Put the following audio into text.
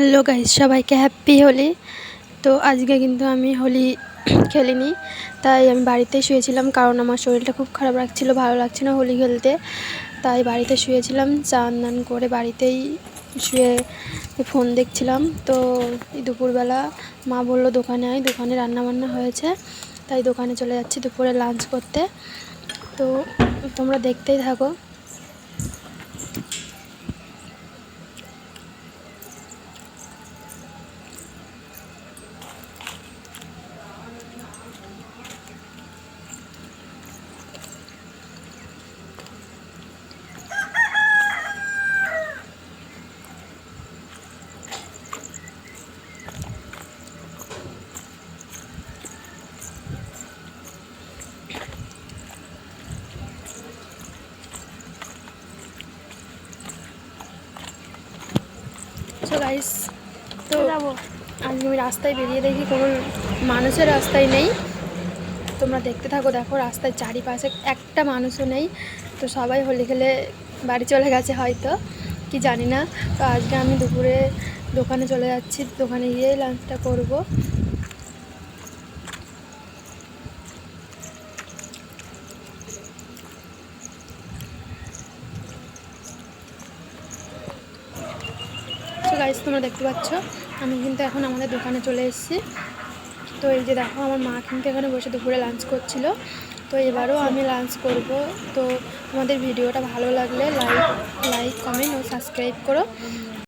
Hello guys সবাইকে happy Holi. তো আজকে কিন্তু আমি হোলি খেলিনি, তাই আমি বাড়িতেই শুয়েছিলাম কারণ আমার শরীরটা খুব খারাপ লাগছিল, ভালো লাগছে না হোলি খেলতে। তাই বাড়িতে শুয়েছিলাম, চান দান করে বাড়িতেই শুয়ে ফোন দেখছিলাম। তো দুপুরবেলা মা বলল, দোকানে আয়, দোকানে রান্নাবান্না হয়েছে। তাই দোকানে চলে যাচ্ছি দুপুরে লাঞ্চ করতে। তো তোমরা দেখতেই থাকো। সো গাইস তো আজকে আমি রাস্তায় বেরিয়ে দেখি কোনো মানুষের রাস্তায় নেই। তোমরা দেখতে থাকো দেখো রাস্তায় চারিপাশে একটা মানুষও নেই। তো সবাই হোলি খেলে বাড়ি চলে গেছে হয়তো কি জানি না। তো আজকে আমি দুপুরে দোকানে চলে যাচ্ছি দোকানে গিয়ে লাঞ্চটা করব। গাইস তোমরা দেখতে পাচ্ছ? আমি কিন্তু এখন আমাদের দোকানে চলে এসেছি। তো এই যে দেখো, আমার মা কিন্তু এখানে বসে দুপুরে লাঞ্চ করছিল। তো এবারও আমি লাঞ্চ করব। তো তোমাদের ভিডিওটা ভালো লাগলে লাইক লাইক কমেন্ট ও সাবস্ক্রাইব করো।